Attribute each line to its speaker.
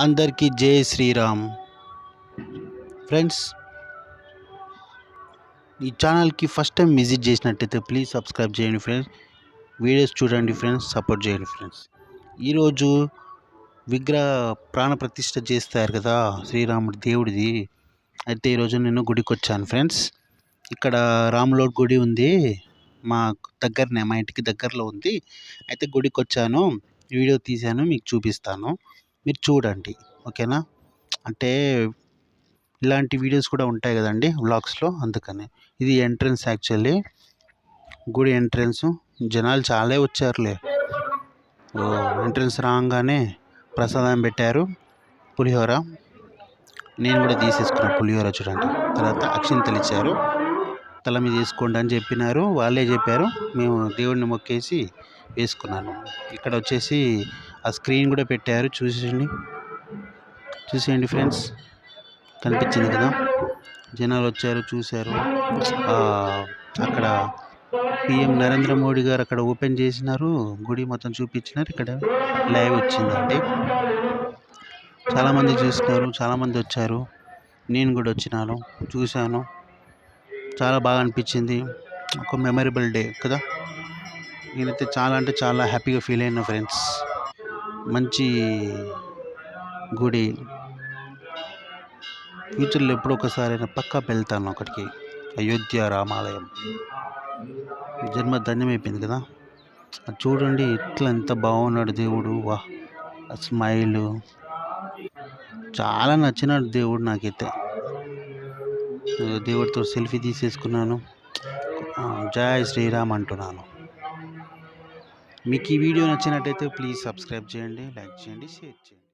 Speaker 1: అందరికీ జై శ్రీరామ్. ఫ్రెండ్స్ ఈ ఛానల్కి ఫస్ట్ టైం విజిట్ చేసినట్టయితే ప్లీజ్ సబ్స్క్రైబ్ చేయండి ఫ్రెండ్స్. వీడియోస్ చూడండి ఫ్రెండ్స్ సపోర్ట్ చేయండి ఫ్రెండ్స్. ఈరోజు విగ్రహ ప్రాణ ప్రతిష్ఠ చేస్తారు కదా శ్రీరాముడి దేవుడిది. అయితే ఈరోజు నేను గుడికి వచ్చాను ఫ్రెండ్స్. ఇక్కడ రాములోడ్ గుడి ఉంది. మా దగ్గరనే మా ఇంటికి దగ్గరలో ఉంది. అయితే గుడికి వచ్చాను వీడియో తీశాను మీకు చూపిస్తాను. మీరు చూడండి ఓకేనా? అంటే ఇలాంటి వీడియోస్ కూడా ఉంటాయి కదండి వ్లాగ్స్లో అందుకని. ఇది ఎంట్రన్స్ యాక్చువల్లీ. గుడి ఎంట్రన్స్. జనాలు చాలా వచ్చారులే. ఎంట్రన్స్ రాగానే ప్రసాదం పెట్టారు పులిహోర. నేను కూడా తీసేసుకున్నా పులిహోర చూడండి. తర్వాత అక్షింతలు ఇచ్చారు. తల మీద వేసుకోండి అని చెప్పినారు. వాళ్ళే చెప్పారు. మేము దేవుడిని మొక్కేసి వేసుకున్నాను. ఇక్కడ వచ్చేసి ఆ స్క్రీన్ కూడా పెట్టారు. చూసేయండి. చూసేయండి ఫ్రెండ్స్. కనిపించింది కదా? జనాలు వచ్చారు చూశారు. అక్కడ పిఎం నరేంద్ర మోడీ గారు అక్కడ ఓపెన్ చేసినారు. గుడి మొత్తం చూపించినారు. ఇక్కడ లైవ్ వచ్చిందండి. చాలామంది చూసినారు. చాలామంది వచ్చారు. నేను కూడా వచ్చినాను. చూశాను. చాలా బాగా అనిపించింది. ఒక మెమరబుల్ డే కదా? నేనైతే చాలా అంటే చాలా హ్యాపీగా ఫీల్ అయినా ఫ్రెండ్స్ మంచి గుడి. ఫ్యూచర్లో ఎప్పుడో ఒకసారి పక్కా వెళ్తాను అక్కడికి. అయోధ్య రామాలయం. జన్మ ధన్యమైపోయింది కదా? అది చూడండి ఇట్లా ఎంత బాగున్నాడు దేవుడు. వా స్మైలు చాలా నచ్చినాడు దేవుడు నాకైతే. దేవుడితో సెల్ఫీ తీసేసుకున్నాను. జై శ్రీరామ్ అంటున్నాను. మీకు ఈ వీడియో నచ్చినట్టయితే ప్లీజ్ సబ్స్క్రైబ్ చేయండి లైక్ చేయండి షేర్ చేయండి.